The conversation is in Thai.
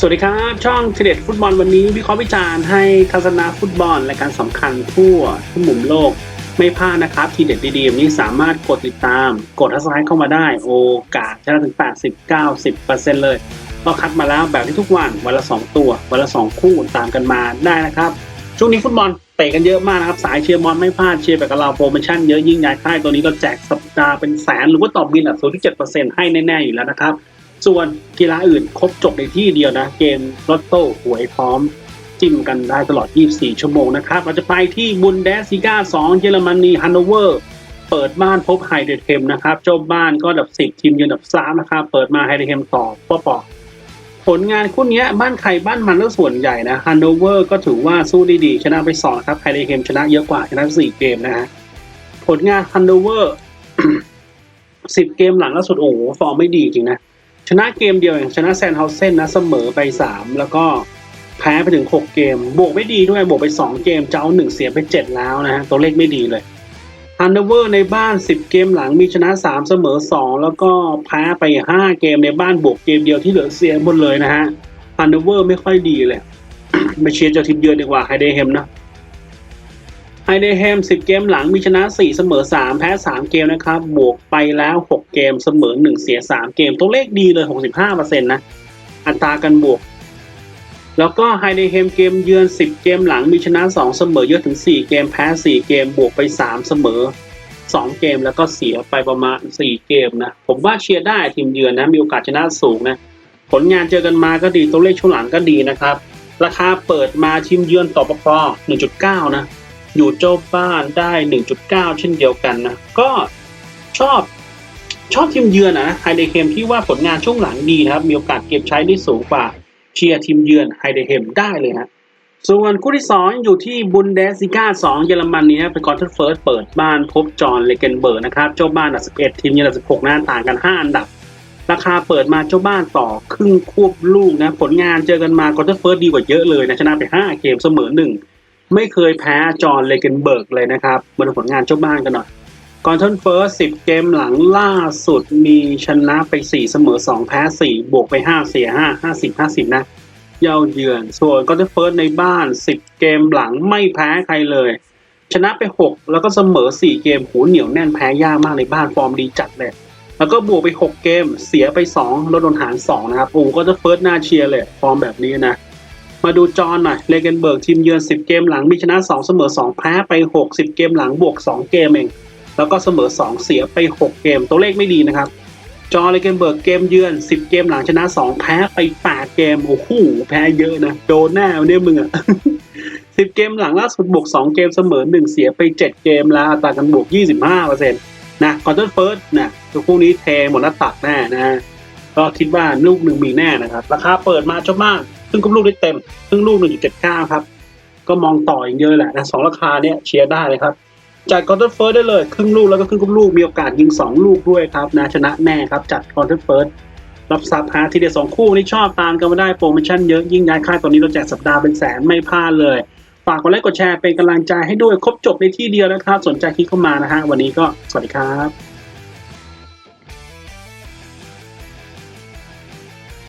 สวัสดีครับ ช่องเทเด็ดฟุตบอลวันนี้วิเคราะห์วิจารณ์ให้ทัศนะฟุตบอลและการสำคัญทั่วทุกมุมโลกไม่พลาดนะครับ ทีเด็ดดีๆแบบนี้สามารถกดติดตาม กดทัศน์เข้ามาได้ โอกาสชนะถึง 80-90%เลยก็คัดมาแล้วแบบที่ทุกวันวันละ 2 ตัว วันละ 2 คู่ตามกันมาได้นะครับ ช่วงนี้ฟุตบอลเตะกันเยอะมากนะครับ สายเชียร์บอลไม่พลาดเชียร์แบบกับเราโปรโมชั่นเยอะยิ่งใหญ่ค่ายตัวนี้ก็แจกสัปดาห์เป็นแสนหรือว่าต่อบินอะ0.7%ให้แน่ๆอยู่แล้วนะครับ ส่วนกีฬาอื่นครบจบในที่เดียวนะ เกมลอตโต้หวยพร้อม จิ้มกันได้ตลอด 24 ชั่วโมงนะครับ เราจะไปที่บุนเดสซิก้า 2 เยอรมนีฮันโนเวอร์ เปิดบ้านพบไฮเดรเทมนะครับเจ้าบ้านก็ดับ 10 ทีมยืนดับ 3 นะครับ เปิดมาไฮเดรเทมต่อปอปอผลงานคู่นี้บ้านใครบ้านมันก็ส่วนใหญ่นะฮันโนเวอร์ก็ถือว่าสู้ได้ดีชนะไป2ครับไฮเดรเทมชนะเยอะกว่าชนะ4เกมนะฮะผลงานฮันโนเวอร์10 เกมหลังล่าสุดโอ้โหฟอร์มไม่ดีจริงนะ ชนะเกมเดียวอย่างชนะแซนเฮาเซนนะเสมอไป 3 แล้วก็แพ้ไปถึง 6 เกม บวกไม่ดีด้วยบวกไป 2 เกมเจ้าหนึ่งเสียไป 7 แล้วนะฮะตัวเลขไม่ดีเลยฮันเดเวอร์ในบ้าน 10 เกมหลังมีชนะ 3 เสมอ 2 แล้วก็แพ้ไป 5 เกมในบ้านบวกเกมเดียวที่เหลือเสียหมดเลยนะฮะฮันเดเวอร์ไม่ค่อยดีเลยไปเชียร์เจ้าทีมเยือนดีกว่าไฮเดเฮมนะ ไฮเดแฮม 10 เกมหลังมีชนะ 4 เสมอ 3 แพ้ 3 เกมนะครับ บวกไปแล้ว 6 เกมเสมอ 1 เสีย 3 เกม ตัวเลขดีเลย 65%นะ อัตราการบวก แล้วก็ไฮเดแฮมเกมเยือน 10 เกมหลังมีชนะ 2 เสมอเยอะถึง 4 เกม แพ้ 4 เกม บวกไป 3 เสมอ 2 เกมแล้วก็เสียไปประมาณ 4 เกมนะ ผมว่าเชียร์ได้ทีมเยือนนะ มีโอกาสชนะสูงนะ ผลงานเจอกันมาก็ดี ตัวเลขช่วงหลังก็ดีนะครับ ราคาเปิดมาทีมเยือนต่อปพ1.9 นะ อยู่เจ้าบ้านได้ 1.9 เช่นเดียวกันนะ ก็ชอบชอบทีมเยือนนะไฮเดเฮมที่ว่าผลงานช่วงหลังดีนะครับ มีโอกาสเก็บใช้ได้สูงกว่าเชียร์ทีมเยือนไฮเดเฮมได้เลยฮะส่วนคู่ที่ 2 อยู่ที่บุนเดสซิก้า2 เยอรมันีนะเป็นกอร์เทนเฟิร์สเปิดบ้านพบจอห์นเลเกนเบิร์กนะครับ เจ้าบ้านอันดับ11 ทีมเยือนอันดับ16นะต่างกัน 5 อันดับ ราคาเปิดมาเจ้าบ้านต่อครึ่งควบลูกนะ ผลงานเจอกันมากอร์เทนเฟิร์สดีกว่าเยอะเลยนะชนะไป 5 เกมเสมอ 1 ไม่เคยแพ้จอห์นเลเกนเบิร์กเลยนะครับมาดูผลงานเจ้าบ้านกันหน่อยกอนทอนเฟิร์สสิบเกมหลังล่าสุดมีชนะไป 4 เสมอ 2 แพ้ 4 บวกไป 5 เสีย 5 50 50 นะเย้าเยือน ส่วนกอนทอนเฟิร์สในบ้าน 10 เกมหลังไม่แพ้ใครเลย ชนะไป 6 แล้วก็เสมอ 4 เกมหูเหนียวแน่นแพ้ยากมากในบ้านฟอร์มดีจัดเลย แล้วก็บวกไป 6 เกมเสียไป 2 ลดโดนหาร 2 นะครับโอ้ก็จะเฟิร์สหน้าเชียร์เลย ฟอร์มแบบนี้นะ มาดูจอหนหน่อยเลเกนเบิร์กทีมเยือน 10 เกมหลังมีชนะ 2 เสมอ 2 แพ้ไป 6 10 เกมหลังบวก 2 เกมเอง แล้วก็เสมอ 2 เสียไป 6 เกม ตัวเลขไม่ดีนะครับ จอเลเกนเบิร์กเกมเยือน 10 เกมหลังชนะ 2 แพ้ไป 8 เกม โอ้โห แพ้เยอะนะ โดนแน่วันนี้มึงอะ10 เกมหลังล่าสุดบวก 2 เกมเสมอ 1 เสียไป 7 เกมแล้วอัตราการบวก 25%นะคอนเทนเฟิร์สนะตัวคู่นี้เทหมดหน้าตักแน่นะก็คิดว่าลูกหนึ่งมีแน่นะครับ ราคาเปิดมาเจ้ามาก ครึ่งกับลูกได้เต็มครึ่งลูก1.79ครับ ก็มองต่ออย่างเยอะแหละนะสองราคาเนี้ยเชียร์ได้เลยครับจัดคอนเทนเฟิร์สได้เลย ครึ่งลูกแล้วก็ครึ่งกับลูกมีโอกาสยิง 2 ลูกด้วยครับนะชนะแน่ครับ จัดคอนเทนเฟิร์สรับทรัพย์ฮะทีเดียวสองคู่นี่ชอบตามกันมาได้โปรโมชั่นเยอะยิ่งย้ายค่ายตอนนี้เราแจกสัปดาห์เป็นแสนไม่พลาดเลย ฝากกดไลค์กดแชร์เป็นกำลังใจให้ด้วยครบจบในที่เดียวนะครับ สนใจคลิกเข้ามานะฮะวันนี้ก็สวัสดีครับ